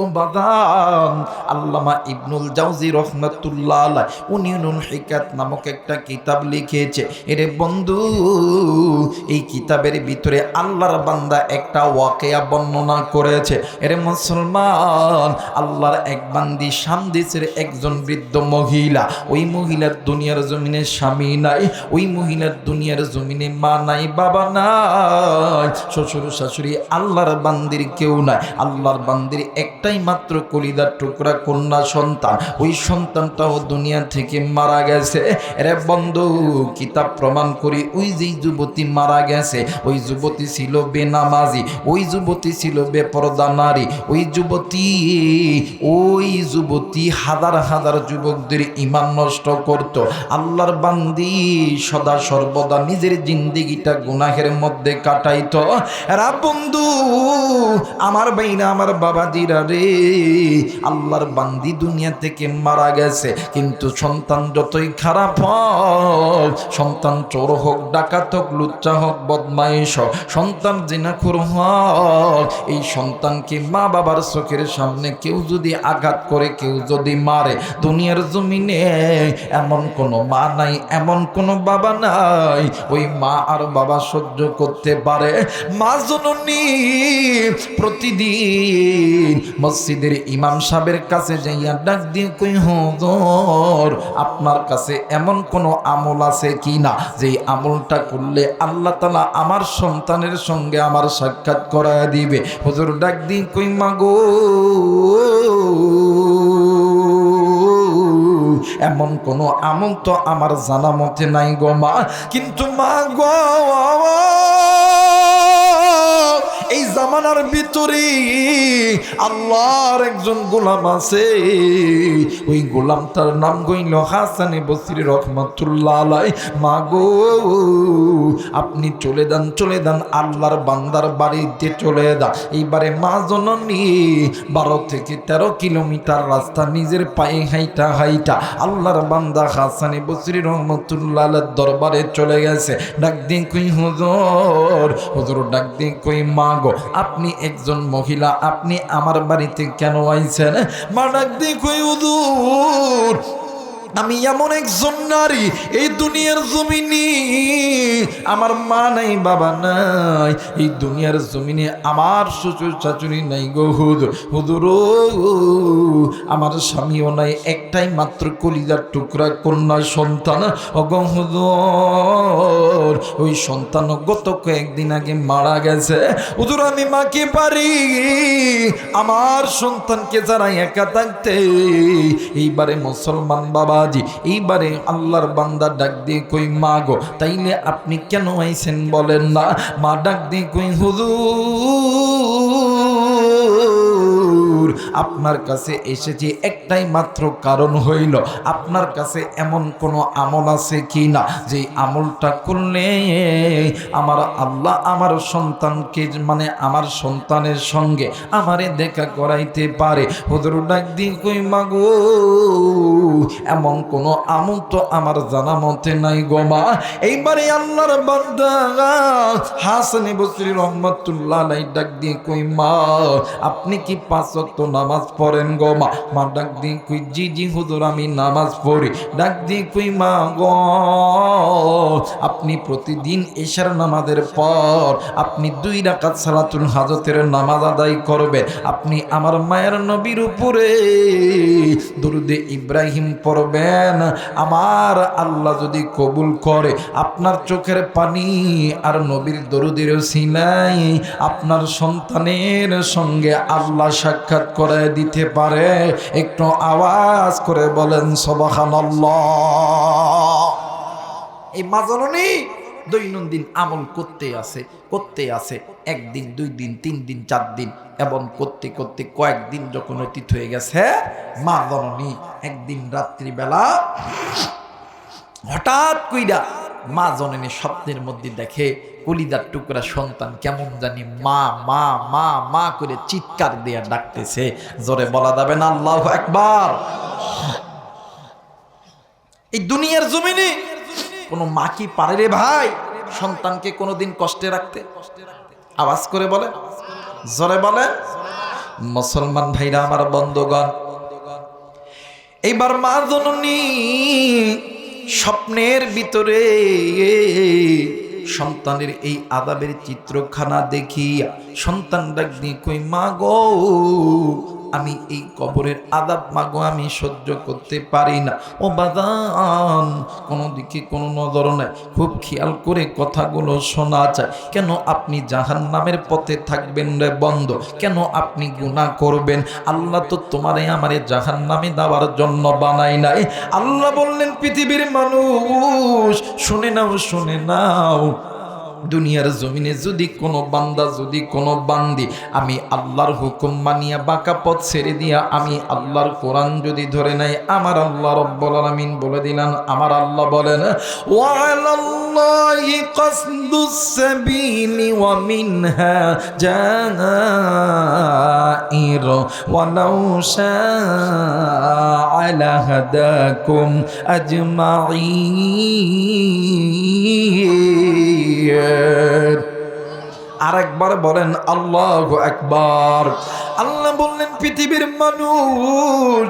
ও বাদাম, আল্লামা ইবনুল জাউজি রহমতুল্লাহ আলাই উনি হিকাত নামক একটা কিতাব লিখেছে। এরে বন্ধু, এই কিতাবের ভিতরে আল্লাহর বান্দা একটা ওয়াকেয়া বর্ণনা করেছে। এরে মুসলমান, আল্লাহর এক বান্দি সামদেশের একজন বৃদ্ধ মহিলা, ওই মহিলার দুনিয়ার জমিনে স্বামী নাই, ওই মহিলার দুনিয়ার জমিনে মা নাই, বাবা নাই, শ্বশুর শাশুড়ি আল্লাহর বান্দির কেউ নাই। আল্লাহর বান্দির একটাই মাত্র কলিদার টুকরা কন্যা সন্তান। ওই সন্তানটাও দুনিয়া থেকে মারা গেছে। রে বন্ধু, কিতাব প্রমাণ করি, ওই যেই যুবতী মারা গেছে, ওই যুবতী ছিল বেনামাজি, ওই যুবতী ছিল বেপরদা নারী, ওই যুবতী ওই যুবতী হাজার হাজার যুবকদের ইমান নষ্ট করত। আল্লাহর বান্দি সদা সর্বদা নিজের জিন্দিগিটা গুনাহের মধ্যে কাটাইত। এরা বন্ধু, আমার বাইরা আমার বাবা দিরা রে, আল্লাহর বান্দি দুনিয়া থেকে মারা গেছে। কিন্তু সন্তান যতই খারাপ হোক, সন্তান চোর হোক, ডাকাত হোক, লুচ্চা হোক, বদমাইশ হোক, সন্তান জিনাখুর হোক, এই সন্তানকে মা বাবার চোখের সামনে কেউ যদি আঘাত করে, কেউ যদি মারে, দুনিয়ার জমিনে এমন কোনো মা নাই, এমন কোনো বাবা নাই, ওই মা আর বাবা সহ্য করতে পারে। মা জননী, প্রতিদিন মসজিদের ইমাম সাহেবের কাছে যাইয়া ডাক দিয়ে কই, হজর, আপনার কাছে এমন কোনো আমল আছে কি না? যে আমলটা করলে আল্লাহ তালা আমার সন্তানের সঙ্গে আমার সাক্ষাৎ করায় দিবে। হুজুর ডাক দিয়ে কই, মাগো, এমন কোনো আমল তো আমার জানা মতে নাই গো মা। কিন্তু মা গো এই জামানার ভিতরে আল্লাহর একজন গোলাম আছে। ওই গোলামটার নাম গইল হাসানে বসির রহমতুল্লাহ মা গো আপনি চলে যান চলে যান, আল্লাহর বান্দার বাড়িতে চলে যান। এইবারে মা জননী, বারো থেকে তেরো কিলোমিটার রাস্তা নিজের পায়ে হাইটা হাইটা আল্লাহর বান্দা হাসানে বসির রহমতুল্লাহ দরবারে চলে গেছে। ডাক দিন কই, হুজুর হুজুর ডাক দিন কই মা গো আপনি একজন মহিলা আপনি আমার বাড়িতে কেন আইছেন? মা ডাক হুজুর। আমি এমন একজন নারী, এই দুনিয়ার জমিনে আমার মা নাই, বাবা নাই। এই দুনিয়ার জমিনে আমার শ্বশুর শাশুড়ি নাই গো হুদুর হুদুর আমার স্বামীও নাই, একটাই মাত্র কলিজার টুকরা কন্যা সন্তান। অগো ওই সন্তান গত কয়েকদিন আগে মারা গেছে। হুদুর আমি মাকে পারি, আমার সন্তানকে যারা একা থাকতে, এইবারে মুসলমান বাবাজি, এইবারে আল্লাহর বান্দা ডাক দিয়ে কই, মা গো, তাইলে আপনি কেন আইছেন বলেন না? মা ডাক দিয়ে কই, হুজুর আপনার কাছে এসেছি একটাই মাত্র কারণ হইল, আপনার কাছে এমন কোনো আমল আছে কি না? যে আমলটা করলে আমার আল্লাহ আমার সন্তানকে মানে আমার সন্তানের সঙ্গে আমারে দেখা করাইতে পারে। হুজুর ডাক দিয়ে কই, মাগো, এমন কোনো আমল তো আমার জানা মতে নাই গো মা। এইবারে আল্লাহর বান্দা হাসানি বসরি রহমতুল্লাহ ডাক দিয়ে কই, মা, আপনি কি পাঁচ ওয়াক্ত নামাজ পড়েন গো মা। মা ডাক দি কুই, জি জি, হুজুর, আমি নামাজ পড়ি। ডাক দি কুই, মা গো, আপনি প্রতিদিন এশার নামাজের পর আপনি দুই রাকাত সালাতুল হাজতের নামাজ আদায় করবেন। আপনি আমার মায়ের নবীর উপরে দুরুদে ইব্রাহিম পড়বেন। আমার আল্লাহ যদি কবুল করে, আপনার চোখের পানি আর নবীর দরুদের সিলাই, আপনার সন্তানের সঙ্গে আল্লাহ সাক্ষাৎ করে দিতে পারে, একটু আওয়াজ করে বলেন সবাহান এই মাজননী দৈনন্দিন আমল করতে আছে করতে আছে। একদিন, দুই দিন, তিন দিন, চার দিন এবং করতে করতে কয়েকদিন যখন অতীত হয়ে গেছে মা জননী একদিন রাত্রিবেলা হঠাৎ কইরা মা জননী স্বপ্নের মধ্যে দেখে কলিদার টুকরা সন্তান কেমন জানি মা মা মা মা করে চিৎকার দিয়ে ডাকতেছে। জোরে বলা যাবে না, আল্লাহ একবার এই দুনিয়ার জমিনে কোনো মা কি পারে রে ভাই সন্তানকে কোনোদিন কষ্টে রাখতে? আওয়াজ করে বলে জোরে বলে মুসলমান ভাইরা, আমার বন্ধুগণ, এইবার মা জননী স্বপ্নের ভিতরে সন্তানের এই আদাবের চিত্রখানা দেখিয়া সন্তান ডাক দিয়ে কই মা গো আমি এই কবরের আদাব মাগো আমি সহ্য করতে পারি না। ও বাদান কোনো দিকে কোনো নজর নাই। খুব খেয়াল করে কথাগুলো শোনা যায়। কেন আপনি জাহান নামের পথে থাকবেন রে বন্ধ? কেন আপনি গুনাহ করবেন? আল্লাহ তো তোমারে আমারে জাহান নামে দেওয়ার জন্য বানাই নাই। আল্লাহ বললেন, পৃথিবীর মানুষ, শুনে নাও শুনে নাও। দুনিয়ার জমিনে যদি কোনো বান্দা, যদি কোনো বান্দি আমি আল্লাহর হুকুম মানিয়া বাঁকা পথ ছেড়ে দিয়া আমি আল্লাহর কোরআন যদি ধরে নাই আমার আল্লাহ রব্বুল আলামিন বলে দিলেন, আমার আল্লাহ বলেন, ওয়ালাল্লাহি কাসদুস আরেকবার বলেন আল্লাহ একবার আল্লাহ বললেন পৃথিবীর মানুষ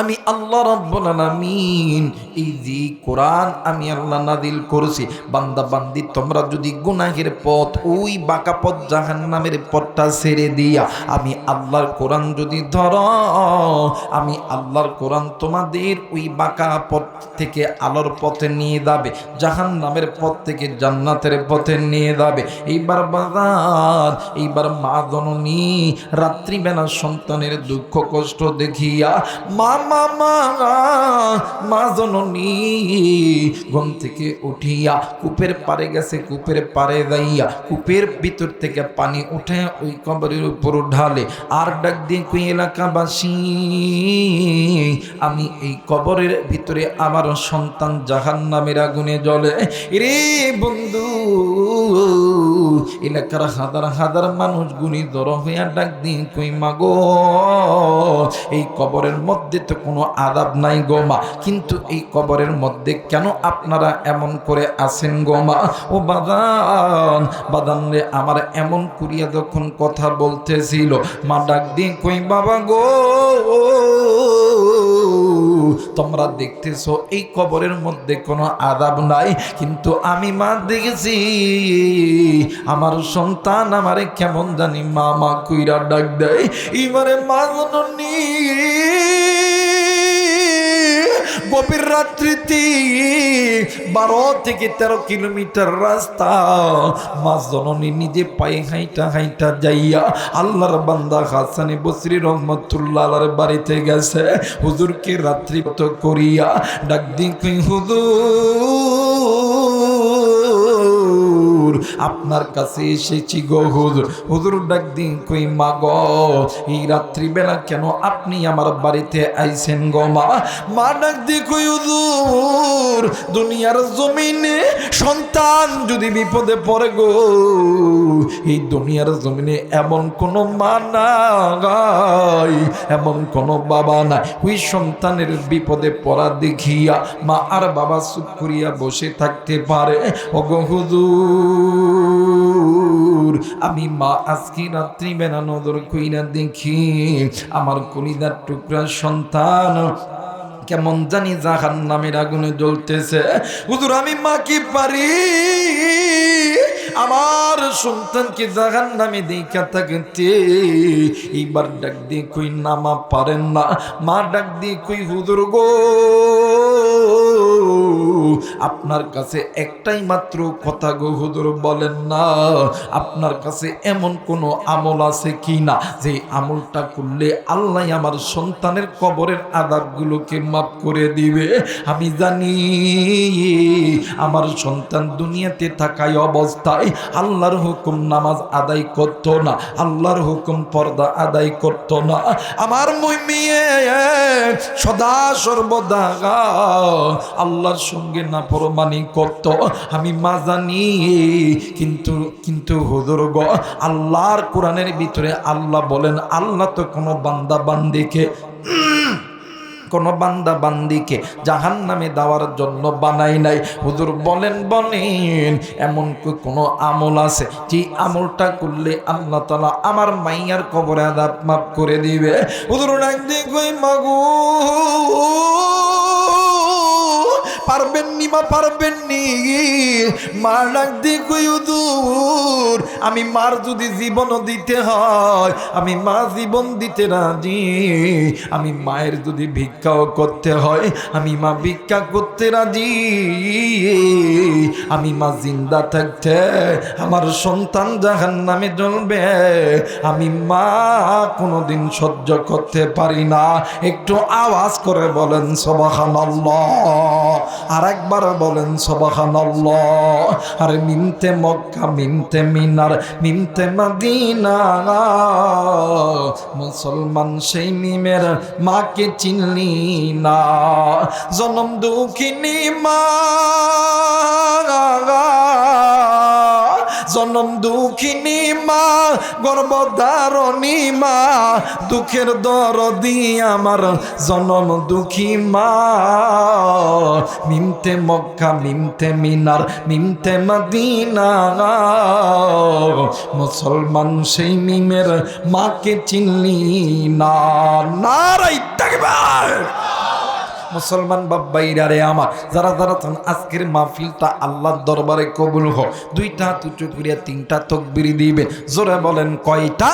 আমি আল্লাহ রব্বুল আলামিন। এই যে কোরআন আমি আল্লাহ নাদিল করেছি, বান্দা বান্দি, তোমরা যদি গুনাহের পথ, ওই বাঁকা পথ জাহান্নামের পথটা ছেড়ে দিয়া আমি আল্লাহর কোরআন যদি ধর, আমি আল্লাহর কোরআন তোমাদের ওই বাঁকা পথ থেকে আলোর পথে নিয়ে যাবে, জাহান্নামের পথ থেকে জান্নাতের পথে নিয়ে যাবে। এইবার বাগান এইবার মা জননী, রাত্রিবেলা সন্তানের দুঃখ কষ্ট দেখিয়া মা মা মা জননী, ঘুম থেকে উঠিয়া কূপের পারে গেছে, কূপের পারে যাইয়া কূপের ভিতর থেকে পানি উঠে ওই কবরের উপর ঢালে। আর ডাক দিয়ে কই, এলাকাবাসী, আমি এই কবরের ভিতরে আমার সন্তান জাহান নামের আগুনে জ্বলে। রে বন্ধু, এলাকার হাজার হাজার মানুষ গুনি জড়ো হইয়া ডাক দিয়ে কই, মাগো, এই কবরের মধ্যে তো কোনো আদাব নাই গোমা কিন্তু এই কবরের মধ্যে কেন আপনারা এমন করে আছেন গোমা ও বাদান বাদান রে, আমার এমন করিয়া যখন কথা বলতেছিল, মা ডাক দিয়ে কই বাবা গো? তোমরা দেখতেছো এই কবরের মধ্যে কোনো আদাব নাই, কিন্তু আমি মা দেখেছি, আমার সন্তান আমারে কেমন জানি মা মা কুইরা ডাক দেয়। এবারে মা জননী গভীর রাত্রিতে বারো থেকে তেরো কিলোমিটার রাস্তা। মা জননী নিজে পায়ে হাইটা হাইটা যাইয়া আল্লাহর বান্দা হাসানি বসরি রহমতুল্লাহ বাড়িতে গেছে। হুজুরকে রাত্রি করিয়া ডাক দিন হুজুর আপনার কাছে এসেছি গো হুজুর। হুজুর ডাক দিন কই, মা গো, এই রাত্রিবেলা কেন আপনি আমার বাড়িতে আইছেন গো মা? মা ডাক দি কই, হুজুর, দুনিয়ার জমিনে সন্তান যদি বিপদে পড়ে গো, এই দুনিয়ার জমিনে এমন কোন মা নাই, এমন কোন বাবা নাই। ওই সন্তানের বিপদে পড়া দেখিয়া মা আর বাবা চুপ করিয়া বসে থাকতে পারে। ওগো হুজুর আমি মা আজকে রাত্রি বেলা নজর কইরা দেখি আমার কলিদার টুকরা সন্তান কেমন জানি জাহান নামের আগুনে জ্বলতেছে। হুজুর, আমি মা কি পারি? আমার সন্তানকে জাহান নামে দেখা থাকতে এইবার ডাক দিয়ে কই নামা পারেন না। মা ডাক দিয়ে কই, হুজুর গো। আপনার কাছে একটাই মাত্র কথা গো হুজুর, বলেন না, আপনার কাছে এমন কোনো আমল আছে কি না? যে আমলটা করলে আল্লাহ আমার সন্তানের কবরের আদাবগুলোকে মাফ করে দিবে। আমি জানি আমার সন্তান দুনিয়াতে থাকায় অবস্থায় আল্লাহর হুকুম নামাজ আদায় করত না, আল্লাহর হুকুম পর্দা আদায় করত না। আমার মেয়ে সদা সর্বদা আল্লাহর সঙ্গে না পরমানি করত। আমি মা জানি, কিন্তু কিন্তু হুজুর গ, আল্লাহর কোরআনের ভিতরে আল্লাহ বলেন, আল্লাহ তো কোনো বান্দা বান্দিকে, কোন বান্দা বান্দিকে জাহান নামে দেওয়ার জন্য বানাই নাই। হুজুর বলেন বলেন, এমন কোনো আমল আছে? যে আমলটা করলে আল্লাহ তালা আমার মাইয়ার কবরে আদাব মাফ করে দিবে। হুজুর ডাক দিয়ে মাগু পারবেন নি মা পারবেন নি মা ডাক হুজুর। আমি মার যদি জীবনও দিতে হয়, আমি মা জীবন দিতে রাজি। আমি মায়ের যদি ভিক্ষাও করতে হয়, আমি মা ভিক্ষা করতে রাজি। আমি মা জিন্দা থাকতে আমার সন্তান জাহান নামে জ্বলবে। আমি মা কোনোদিন সহ্য করতে পারি না। একটু আওয়াজ করে বলেন সবাহান আর একবার বলেন সবাহান আরে মিনতে মক্কা, মিনতে মিনার, মিনতে মাদিনা। মুসলমান সেই মিমের মাকে চিনলি না। জনম দুঃখিনী মা। জনম দুঃখিনী মা, গর্ভধারণী মা, দুঃখের দরদি আমার জনম দুঃখী মা। মিমতে মক্কা মিমতে মিনার মিমতে মদিনা। মুসলমান সেই মিমের মাকে চিনলি না। নারাই তাকবার! মুসলমান বাব্বাইরা রে আমার, যারা যারা আজকের মাহফিলটা আল্লাহর দরবারে কবুল হোক, দুইটা উঁচু করিয়া তিনটা তকবিরি দিবেন। জোরে বলেন কয়টা?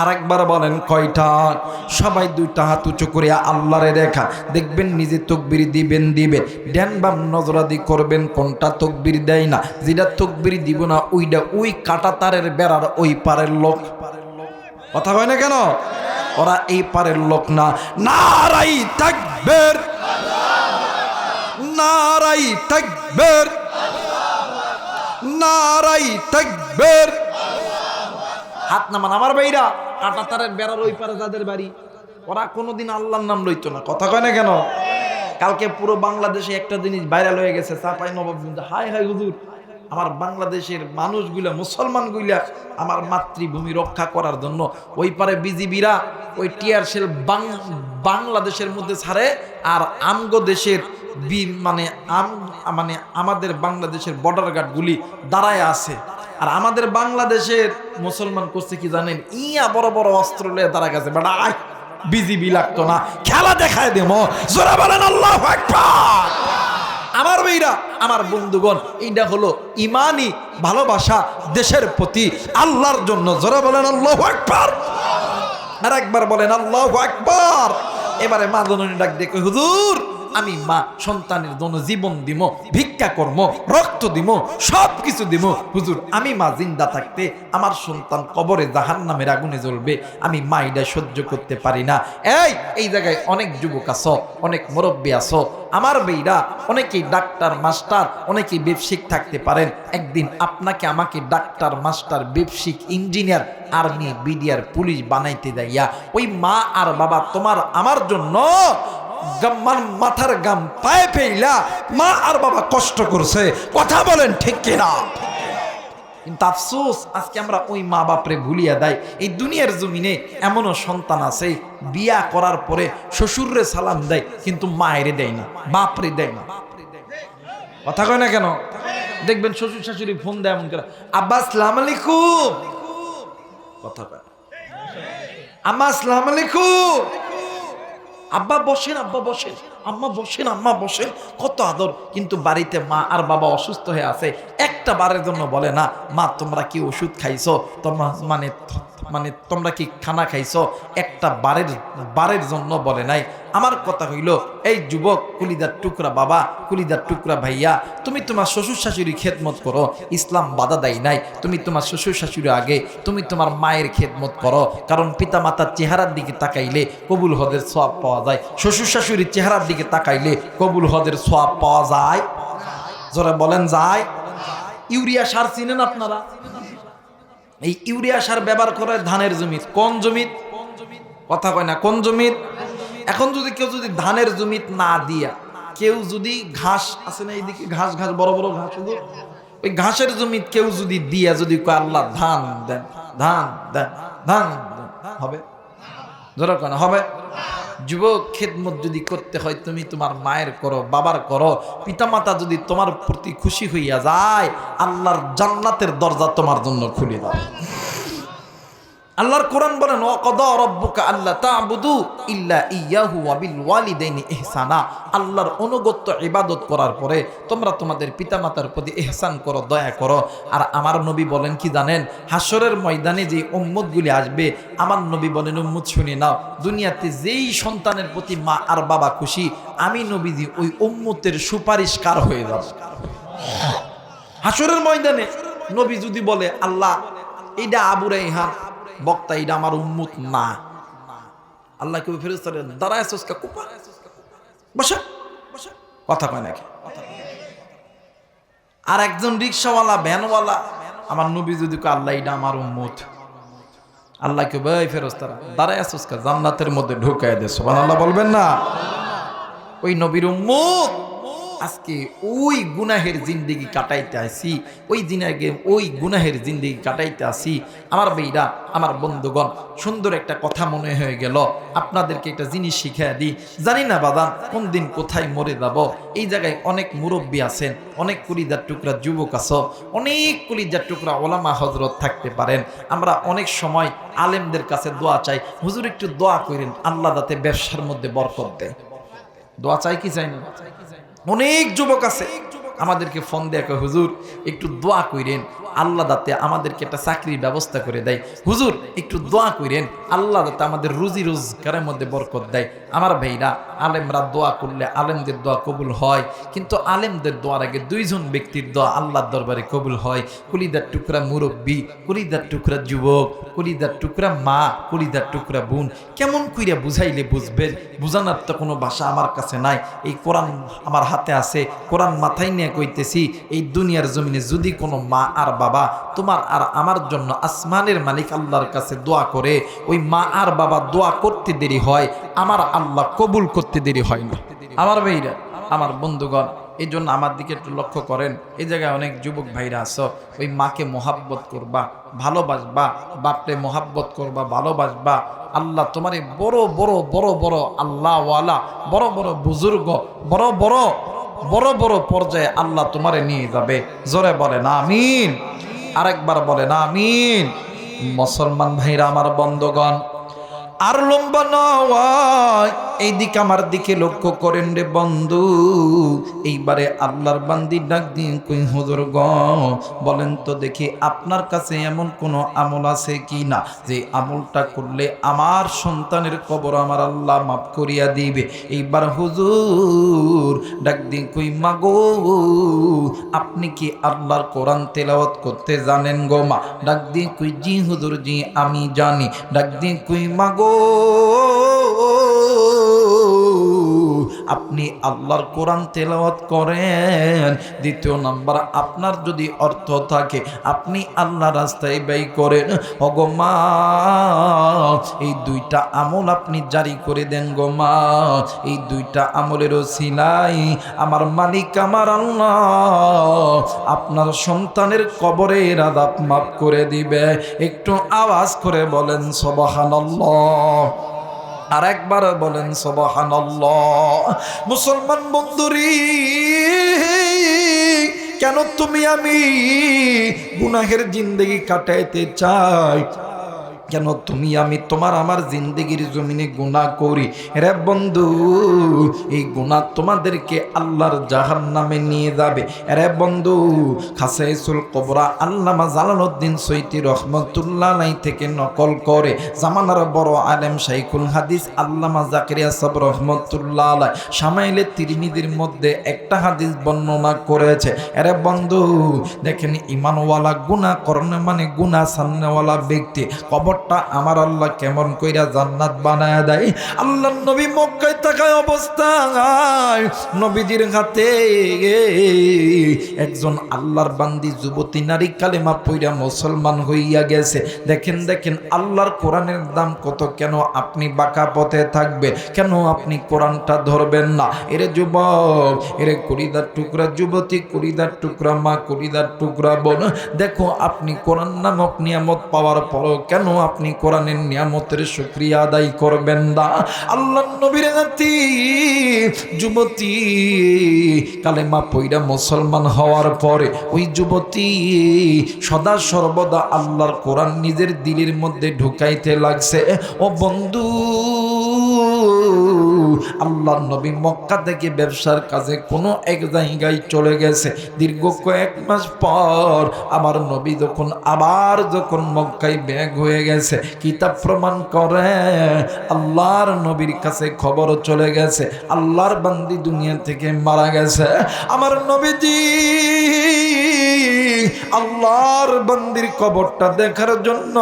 আরেকবার বলেন কয়টা? সবাই দুইটা হাত উঁচু করিয়া আল্লাহরে দেখা দেখবেন নিজে তকবিরি দিবেন দিবেন। ড্যান বাম নজরাদি করবেন, কোনটা তকবির দেয় না। যেটা তকবিরি দিব না, ওইটা ওই কাটা তারের বেড়ার ওই পারের লোক। কথা হয় না কেন? ওরা এই পারের লোক না। নারাই তাকবের। নারাই তাকবের। নারাই তাকবের। হাত নামান আমার বাইরা কাটা তারের বেড়ার ওই পারে যাদের বাড়ি, ওরা কোনোদিন আল্লাহর নাম লইতো না। কথা কয় না কেন? কালকে পুরো বাংলাদেশে একটা জিনিস ভাইরাল হয়ে গেছে, চাপাই নবাব হাই হাই হুজুর। আমার বাংলাদেশের মানুষগুলা, মুসলমানগুলা আমার মাতৃভূমি রক্ষা করার জন্য। ওই পারে বিজিবিরা ওই টিয়ার সেল বাংলাদেশের মধ্যে ছাড়ে আর আমগো দেশের মানে মানে আমাদের বাংলাদেশের বর্ডার গার্ডগুলি দাঁড়ায় আছে। আর আমাদের বাংলাদেশের মুসলমান করছে কি জানেন? ইয়া বড় বড় অস্ত্র লয়ে দাঁড়া গেছে। বাট বিজিবি লাগতো না। খেলা দেখায় দেবো। জোরা বলেন, আল্লাহ আকবার। আমার মেয়েরা, আমার বন্ধুগণ এইটা হলো ইমানই ভালোবাসা দেশের প্রতি আল্লাহর জন্য। জোরা বলেন, আল্লাহ একবার আর একবার বলেন, আল্লাহ একবার এবারে মাদনী ডাক দেখে হুজুর আমি মা, সন্তানের জন্য জীবন দিব ভিক্ষা কর্ম, রক্ত দিব সব কিছু দিব হুজুর, আমি মা জিন্দা থাকতে আমার সন্তান কবরে জাহান নামের আগুনে জ্বলবে, আমি মা এটা সহ্য করতে পারি না। এই এই জায়গায় অনেক যুবক আছো, অনেক মুরব্বী আছো, আমার বেইরা অনেকেই ডাক্তার, মাস্টার, অনেকেই ব্যবসায়িক থাকতে পারেন। একদিন আপনাকে আমাকে ডাক্তার, মাস্টার ব্যবসায়িক ইঞ্জিনিয়ার, আর্মি, বিডিআর, পুলিশ বানাইতে যাইয়া, ওই মা আর বাবা তোমার, আমার জন্য গাম্মার মাথার গাম পায়ে পেইলা মা আর বাবা কষ্ট করছে। কথা বলেন ঠিক কিনা? কিন্তু আফসোস, আজকে আমরা ওই মা বাপরে ভুলিয়া দেয় এই দুনিয়ার জমিনে এমনও সন্তান আছে, বিয়া করার পরে শ্বশুররে সালাম দেয়, কিন্তু মায়েরে দেয় না, বাপরে দেয় না। কথা কয় না কেন? দেখবেন শ্বশুর শাশুড়ি ফোন দেয় এমন করে, আব্বা, আসসালাম আলাইকুম। কথা কয়। আম্মা, আসসালাম আলাইকুম। আব্বা বসেন আব্বা বসেন। আম্মা বসেন আম্মা বসেন, কত আদর। কিন্তু বাড়িতে মা আর বাবা অসুস্থ হয়ে আছে, একটা বারের জন্য বলে না, মা, তোমরা কি ওষুধ খাইছো? তোমরা মানে মানে তোমরা কি খানা খাইছো? একটা বারের বারের জন্য বলে নাই। আমার কথা হইল, এই যুবক, কুলিদার টুকরা বাবা, কুলিদার টুকরা ভাইয়া, তুমি তোমার শ্বশুর শাশুড়ি খেদমত করো। ইসলাম বাধা দেয় নাই, তুমি তোমার শ্বশুর শাশুড়ি আগে, তুমি তোমার মায়ের খেদমত করো। কারণ পিতা মাতার চেহারার দিকে তাকাইলে কবুল হদের সব পাওয়া যায়। শ্বশুর শাশুড়ির চেহারার দিকে তাকাইলে কবুল হদের সোয়াব পাওয়া যায়। জোরে বলেন যায়। ইউরিয়া সার চিনেন আপনারা? এই ইউরিয়া সার ব্যবহার করে ধানের জমিত কোন জমিত কথা কয় না, কোন জমিত এখন যদি কেউ যদি ধানের জমিত না দিয়া, কেউ যদি ঘাস আছে না এইদিকে, ঘাস ঘাস, বড় বড় ঘাস ওই ঘাসের জমিত কেউ যদি দিয়া যদি কয় আল্লাহ ধান দেন ধান দেন, ধান হবে? ধরো কেন হবে? যুবক, খেদমত যদি করতে হয়, তুমি তোমার মায়ের করো, বাবার করো, পিতামাতা যদি তোমার প্রতি খুশি হইয়া যায়, আল্লাহর জান্নাতের দরজা তোমার জন্য খুলে দাও আল্লাহর কোরআন বলেন আল্লাহ ইল্লা ইহসানা। আল্লাহর অনুগত্য ইবাদত করার পরে তোমরা তোমাদের পিতামাতার প্রতি ইহসান করো, দয়া করো। আর আমার নবী বলেন কি জানেন? হাসরের ময়দানে যে উম্মতগুলি আসবে, আমার নবী বলেন, উম্মত শুনে নাও, দুনিয়াতে যেই সন্তানের প্রতি মা আর বাবা খুশি, আমি নবীজি ওই উম্মতের সুপারিশকার হয়ে যাব। হাসরের ময়দানে নবী যদি বলে, আল্লাহ এইটা আবু রেহান বক্তা, এটা আমার উম্মুত না। আল্লাহ কেউ ফেরত দাঁড়ায় কুপা বসা। কথা কয় নাকি? আর একজন রিক্সাওয়ালা, ভ্যানওয়ালা, আমার নবী যদি আল্লাহ, এটা আমার উম্মুত। আল্লাহ কেউ ভাই ফেরস্তারা দাঁড়ায় সুস্কা জান্নাতের মধ্যে ঢুকায় দে সোবান আল্লাহ বলবেন না। ওই নবীর উম্মুত। আজকে ওই গুনাহের জিন্দেগি কাটাইতে আসি, ওই দিনাগে ওই গুনাহের জিন্দেগি কাটাইতে আসি। আমার বেইরা আমার বন্ধুগণ, সুন্দর একটা কথা মনে হয়ে গেল। আপনাদেরকে একটা জিনিস শিখিয়ে দিই। জানি না বাদান, কোন দিন কোথায় মরে যাব? এই জায়গায় অনেক মুরব্বী আছেন, অনেক কুলিদার টুকরা, যুবক আছো, অনেক কুলিদার টুকরা, ওলামা হজরত থাকতে পারেন। আমরা অনেক সময় আলেমদের কাছে দোয়া চাই। হুজুর, একটু দোয়া করেন, আল্লাহ যাতে ব্যবসার মধ্যে বরকত দেয়। দোয়া চাই কি চাই না? অনেক যুবক আছে। আমাদেরকে ফোন দেয়া হুজুর একটু দোয়া কইরেন। আল্লাহ দাতে আমাদেরকে একটা চাকরির ব্যবস্থা করে দেয়। হুজুর, একটু দোয়া কইরেন আল্লাহ দাতে আমাদের রুজি রোজগারের মধ্যে বরকত দেয়। আমার ভাইরা, আলেমরা দোয়া করলে আলেমদের দোয়া কবুল হয়, কিন্তু আলেমদের দোয়ার আগে দুইজন ব্যক্তির দোয়া আল্লাহর দরবারে কবুল হয়। কুলিদার টুকরা মুরব্বী, কুলিদার টুকরা যুবক, কুলিদার টুকরা মা, কুলিদার টুকরা বোন। কেমন কইরা বুঝাইলে বুঝবেন বুঝানোর তো কোনো ভাষা আমার কাছে নাই। এই কোরআন আমার হাতে আছে। কোরআন মাথায় নিয়ে কইতেছি, এই দুনিয়ার জমিনে যদি কোনো মা আর বাবা, তোমার আর আমার জন্য আসমানের মালিক আল্লাহর কাছে দোয়া করে, ওই মা আর বাবা দোয়া করতে দেরি হয়, আমার আল্লাহ কবুল করতে দেরি হয় না। আমার ভাইরা, আমার বন্ধুগণ, এই জন্য আমার দিকে একটু লক্ষ্য করেন, এই জায়গায় অনেক যুবক ভাইরা আছো, ওই মাকে মোহাব্বত করবা, ভালোবাসবা বাপরে মোহাব্বত করবা, ভালোবাসবা, আল্লাহ তোমার এই বড় বড় বড় বড় আল্লাহওয়ালা, বড় বড় বুজুর্গ, বড় বড় বড় বড় পর্যায়ে আল্লাহ তোমারে নিয়ে যাবে। জোরে বলে না আমিন। আরেকবার বলেন আমিন। মুসলমান ভাইরা আমার বন্ধগণ আর লম্বা নয়। এই দিকে আমার দিকে লক্ষ্য করেন রে বন্ধু। এইবারে আল্লাহর বান্দি ডাক দিন কই, হুজুর গ, বলেন তো দেখি আপনার কাছে এমন কোনো আমল আছে কি না? যে আমলটা করলে আমার সন্তানের কবর আমার আল্লাহ মাফ করিয়া দিবে। এইবার হুজুর ডাক দিন কই মাগো আপনি কি আল্লাহর কোরআন তেলাওয়াত করতে জানেন গো মা? ডাক দিন কই, জি হুজুর, জি, আমি জানি। ডাক দিন কই মাগো oh. oh, oh, oh. আপনি আল্লাহর কোরআন তেলাওয়াত করেন। দ্বিতীয় নাম্বার, আপনার যদি অর্থ থাকে, আপনি আল্লাহ রাস্তায় ব্যয় করেন। অগমা এই দুইটা আমল আপনি জারি করে দেন গো মা। এই দুইটা আমলেরও সিলাই আমার মালিক, আমার আল্লাহ। আপনার সন্তানের কবরে আদাব মাফ করে দিবে। একটু আওয়াজ করে বলেন, সবাহানাল্লাহ। আর একবার বলেন সবহান মুসলমান বন্ধুরি কেন তুমি আমি গুনাহের জিন্দগি কাটাইতে চাই? কেন তুমি আমি তোমার আমার জিন্দগির জমিনে গুণা করি। রে বন্ধু, এই গুণা তোমাদেরকে আল্লাহর জাহান নামে নিয়ে যাবে। রে বন্ধু, খাসাইসুল কবরা আল্লামা জালালউদ্দিন সৈতি রহমতুল্লাহ নাই থেকে নকল করে জামানার বড় আলেম শাইখুল হাদিস আল্লামা জাকিরিয়া সব রহমতুল্লাহ আলাই সামাইলে তিরমিদির মধ্যে একটা হাদিস বর্ণনা করেছে। এরে বন্ধু, দেখেন ইমানওয়ালা গুণা করনে মানে গুণা সামনেওয়ালা ব্যক্তি। কবরটা আমার আল্লাহ কেমন কইরা জান্নাত বানায় দেয়? আল্লাহ নবী মক্কায় থাকায় অবস্থায় নবীজির হাতে একজন আল্লাহর বান্দি যুবতী নারী কালেমা পইরা মুসলমান হইয়া গেছে। দেখেন দেখেন, আল্লাহর কোরআনের দাম কত? কেন আপনি বাঁকা পথে থাকবেন? কেন আপনি কোরআনটা ধরবেন না? এরে যুবক, এরে কুড়িদার টুকরা যুবতী, কুড়িদার টুকরা মা, কুড়িদার টুকরা বোন, দেখো আপনি কোরআন নামক নিয়ামত পাওয়ার পরও কেন আপনি কোরআনের নিয়ামতের শুক্রিয়া আদায় করবেন না। আল্লাহ নবীর নাতি যুবতী, কালেমা পইরা মুসলমান হওয়ার পরে ওই যুবতী সদা সর্বদা আল্লাহর কোরআন নিজের দিলের মধ্যে ঢুকাইতে লাগছে। ও বন্ধু আল্লাহ নবী মক্কা থেকে ব্যবসার কাজে কোনো এক জায়গায় চলে গেছে। দীর্ঘ কয়েক মাস পর আমার নবী যখন আবার যখন মক্কায় ব্যাগ হয়ে গেছে, কিতাব প্রমাণ করে, আল্লাহর নবীর কাছে খবর চলে গেছে, আল্লাহর বান্দি দুনিয়া থেকে মারা গেছে। আমার নবীজি, আল্লাহর বান্দির কবরটা দেখার জন্য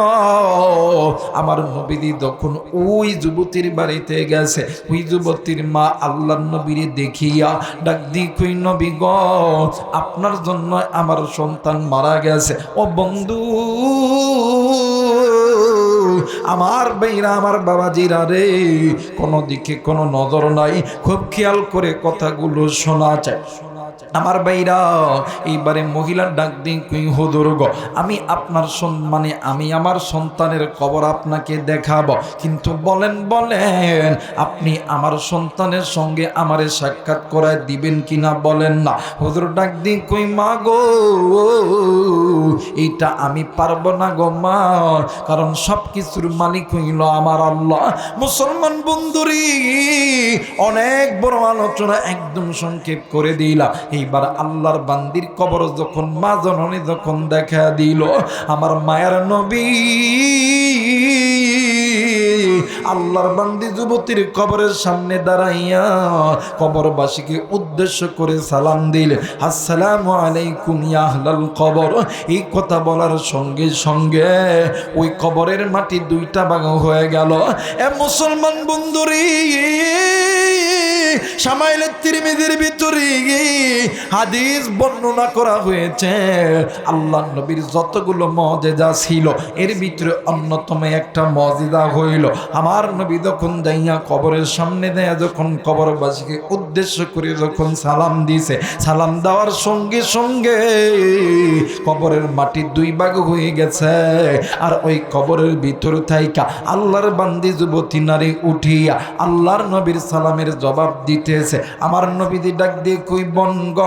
আমার নবীদি তখন ওই যুবতীর বাড়িতে গেছে। ওই যুবতীর মা আল্লাহ নবীর দেখিয়া ডাক দি নবী গ, আপনার জন্য আমার সন্তান মারা গেছে। ও বন্ধু, আমার বেইরা আমার বাবাজিরা রে, কোনো দিকে কোনো নজর নাই। খুব খেয়াল করে কথাগুলো শোনা যায়। আমার বাইরা এইবারে মহিলার ডাক দিন কুই হুদুর গো, আমি আপনার সম্মানে মানে আমি আমার সন্তানের কবর আপনাকে দেখাব। কিন্তু বলেন বলেন, আপনি আমার সন্তানের সঙ্গে আমারে সাক্ষাৎ করায় দিবেন কিনা বলেন না। হুজুর ডাক দিন কই, মা গো এইটা আমি পারব না গো মা। কারণ সব কিছুর মালিক হইল আমার আল্লাহ। মুসলমান বন্ধুরি, অনেক বড় আলোচনা একদম সংক্ষেপ করে দিলা এইবার আল্লাহর বান্দির কবর যখন মা জননী যখন দেখা দিল, আমার মায়ের নবী আল্লাহর বান্দি যুবতীর কবরের সামনে দাঁড়াইয়া কবরবাসীকে উদ্দেশ্য করে সালাম দিলে, আসসালামু আলাইকুম ইয়া আহলাল কবর। এই কথা বলার সঙ্গে সঙ্গে ওই কবরের মাটি দুইটা ভাগ হয়ে গেল। এ মুসলমান বন্ধুরি সামাইলের মজেজা একটা মজেদা হইল, আমার নবী যখন যাইয়া কবরের সামনে দেয়া যখন কবরবাসীকে উদ্দেশ্য করে যখন সালাম দিছে, সালাম দেওয়ার সঙ্গে সঙ্গে কবরের মাটি দুই ভাগ হয়ে গেছে। আর ওই কবরের ভিতর থাইকা আল্লাহর বান্দি যুবতী নারী উঠিয়া আল্লাহর নবীর সালামের জবাব দিতেছে। আমার নবীদি ডাক দিয়ে কই, বন গ,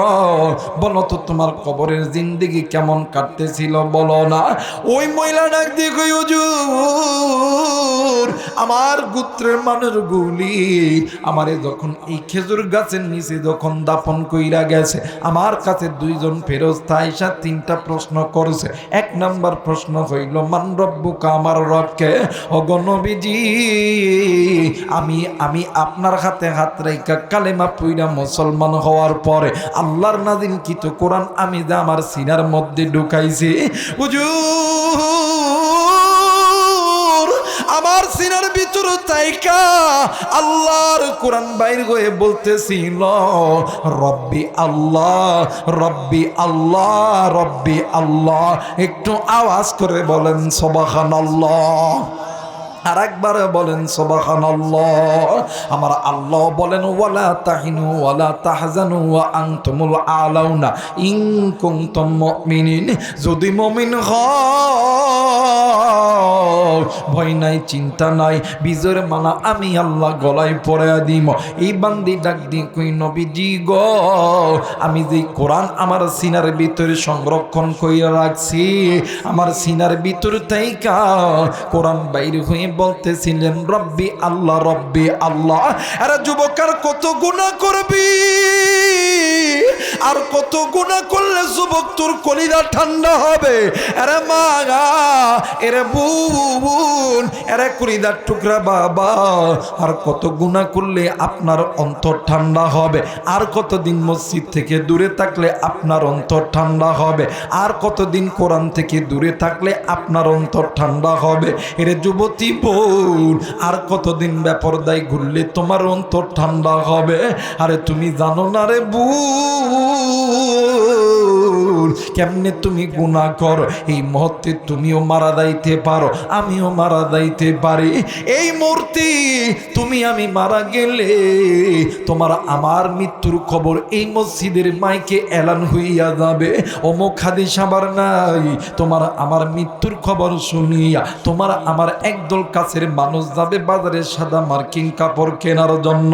বলো তো তোমার কবরের জিন্দিগি কেমন কাটতেছিল, বলো না। ওই মহিলা ডাক দিয়ে কই, হুজুর, আমার গোত্রের মানুষগুলি আমারে যখন এই খেজুর গাছের নিচে যখন দাপন কইরা গেছে, আমার কাছে দুইজন ফেরস্তা আইসা তিনটা প্রশ্ন করছে। এক নাম্বার প্রশ্ন হইল, মান রব্বুকা আমার রবকে? অগণবিজি আমি আমি আপনার হাতে হাত রেখা কালেমা পুইরা মুসলমান হওয়ার পরে আল্লাহর নাজিল কিত কোরআন আমি যে আমার সিনার মধ্যে ঢুকাইছি। হুজুর আমার সিনার ভিতর তাইকা আল্লাহর কোরআন বাইর হয়ে বলতেছিল, রব্বি আল্লাহ রব্বি আল্লাহ রব্বি আল্লাহ। একটু আওয়াজ করে বলেন সবাহান আল্লাহ আর একবার বলেন সবাহান আমার আল্লাহ বলেন, ওয়ালা তাহিনু ওয়ালা তাহজানু ওয়া আনতুমুল আলাউনা ইন কুনতুম মুমিনিন। যদি মুমিন হও, ভয় নাই, চিন্তা নাই বিজয়ের মালা আমি আল্লাহ গলায় পরে দিম। এই বান্দি ডাক দি কই, নবীজি গো, আমি যে কোরআন আমার সিনার ভিতরে সংরক্ষণ কইরা রাখছি, আমার সিনার ভিতর থেকে কোরআন বাইরে হয়ে বলতেছিলেন রব্বি আল্লাহ রব্বি আল্লাহ। এরা যুবকার কত গুণা করবি? আর কত গুণা করলে যুবক তোর কলিদা ঠান্ডা হবে? এরা মা এরে বুন এরে কলিদার টুকরা বাবা, আর কত গুণা করলে আপনার অন্তর ঠান্ডা হবে? আর কতদিন মসজিদ থেকে দূরে থাকলে আপনার অন্তর ঠান্ডা হবে? আর কতদিন কোরআন থেকে দূরে থাকলে আপনার অন্তর ঠান্ডা হবে? এরে যুবতী বোন, আর কতদিন ব্যাপরদায় ঘুরলে তোমার অন্তর ঠান্ডা হবে? আরে তুমি জানো না রে বুন কেমনে তুমি গুণা কর? এই মুহূর্তে তুমিও মারা যাইতে পারো, আমিও মারা যাইতে পারি। এই মূর্তি তুমি আমি মারা গেলে তোমার আমার মৃত্যুর খবর এই মসজিদের মাইকে এলান হইয়া যাবে। অমুক হাদিস আবার নাই, তোমার আমার মৃত্যুর খবর শুনিয়া তোমার আমার একদল কাছের মানুষ যাবে বাজারে সাদা মার্কিং কাপড় কেনার জন্য।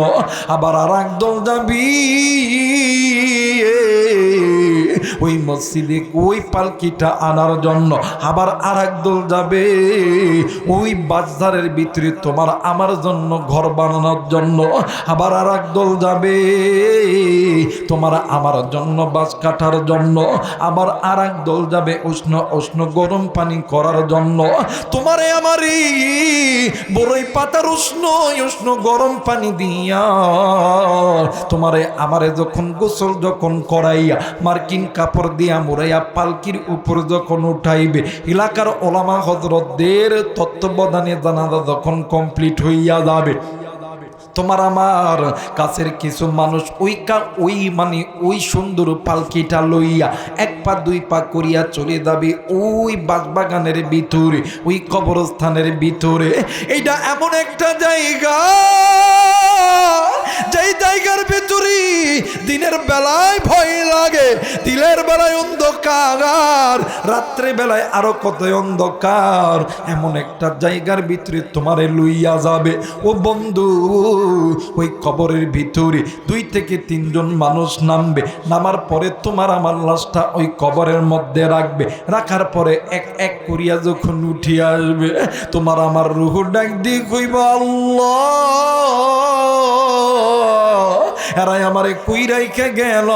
আবার আর একদল যাবি ওই মসজিদে ওই পালকিটা আনার জন্য আবার আর দল যাবে। ওই বাজারের ভিতরে তোমার আমার জন্য ঘর বানানোর জন্য আবার আর দল যাবে। তোমার আমার জন্য বাস কাটার জন্য আবার আর দল যাবে উষ্ণ উষ্ণ গরম পানি করার জন্য। তোমারে আমারই বড়ই পাতার উষ্ণ উষ্ণ গরম পানি দিয়া তোমারে আমারে যখন গোসল যখন করাইয়া মার্কিন কাপড় দিয়া মুরাইয়া পালকির উপর যখন উঠাইবে এলাকার ওলামা হজরতদের তত্ত্বাবধানে জানাজা যখন কমপ্লিট হইয়া যাবে। তোমার আমার কাছের কিছু মানুষ ওই কা ওই মানে ওই সুন্দর পালকিটা লইয়া এক পা দুই পা করিয়া চলে যাবে ওই বাগবাগানের ভিতরে, ওই কবরস্থানের ভিতরে। এইটা এমন একটা জায়গা। যেই জায়গার ভিতরে দিনের বেলায় ভয় লাগে দিনের বেলায় অন্ধকার রাত্রে বেলায় আরও কত অন্ধকার, এমন একটা জায়গার ভিতরে তোমারে লইয়া যাবে। ও বন্ধু, ওই কবরের ভিতরে দুই থেকে তিনজন মানুষ নামবে, নামার পরে তোমার আমার লাশটা ওই কবরের মধ্যে রাখবে, রাখার পরে এক এক করিয়া যখন উঠিয়ে আসবে, তোমার আমার রুহু ডাক দিয়ে কইব, আল্লাহ! এরাই আমার কুই রাইখা গেল।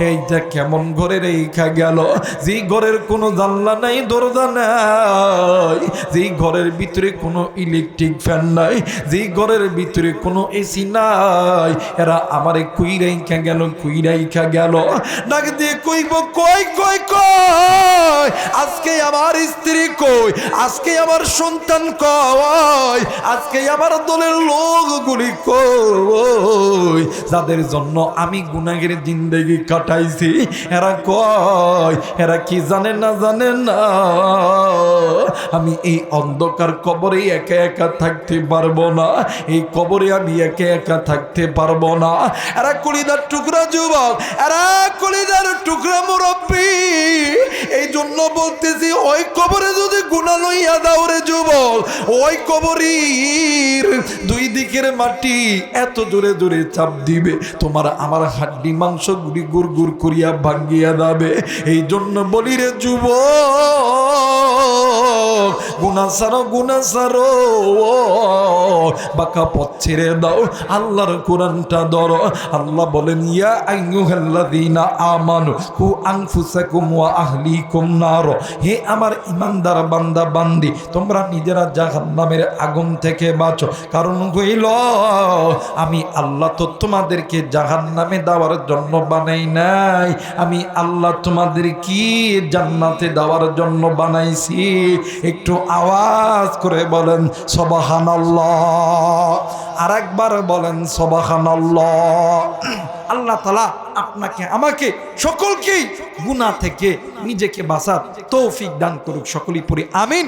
এইটা কেমন ঘরে রেখা গেল? যে ঘরের কোনো জানলা নাই, দরজা নাই। যে ঘরের ভিতরে কোনো ইলেকট্রিক ফ্যান নাই যে ঘরের ভিতরে কোনো এসি নাই, এরা আমারে কুই রাইখা গেল কুই রাইখা গেল। ডাক দিয়ে কইব, কই কই কই? আজকে আমার স্ত্রী কই? আজকে আমার সন্তান কই? আজকে আমার দলের লোকগুলি কই? যাদের জন্য আমি গুনাগের জিন্দগি কাটাইছি, এরা কয় এরা কি জানে না জানে না? আমি এই অন্ধকার কবরে একা একা থাকতে পারব না। এই কবরে আমি একা একা থাকতে পারব না। এরা কলিদার টুকরা যুবক, এরা কলিদার টুকরা মুরব্বী। এই জন্য বলতেছি, ওই কবরে যদি গুণা লইয়া দাও রে যুবক, ওই কবরীর দুই দিকের মাটি এত জোরে জোরে চাপ দিবে, তোমার আমার হাড্ডি মাংস গুড়ি গুড় গুড় করিয়া ভাঙ্গিয়া দাবে এই জন্য বলি রে যুবক গুনা সারো গুনা সারো বাঁকা পথ ছেড়ে দাও, আল্লাহর কোরআনটা ধরো। আল্লাহ বলেন, ইয়া আইয়ুহাল্লাযীনা আমানু, কু আনফুসাকুম ওয়া আহলিকুম নার। হে আমার ইমানদার বান্দা, বান্দি, তোমরা নিজেরা জাহান্নামের আগুন থেকে বাঁচো। কারণ হইল, আমি আল্লাহ তো তোমাদেরকে জাহান্নামে দেওয়ার জন্য বানাই নাই। আমি আল্লাহ তোমাদের কি জান্নাতে দেওয়ার জন্য বানাইছি? একটু আওয়াজ করে বলেন সবাহান আর একবার বলেন সবাহান আল্লাহ তালা আপনাকে, আমাকে, সকলকেই গুনা থেকে নিজেকে বাঁচার তৌফিক দান করুক, সকলেই পড়ি, আমিন।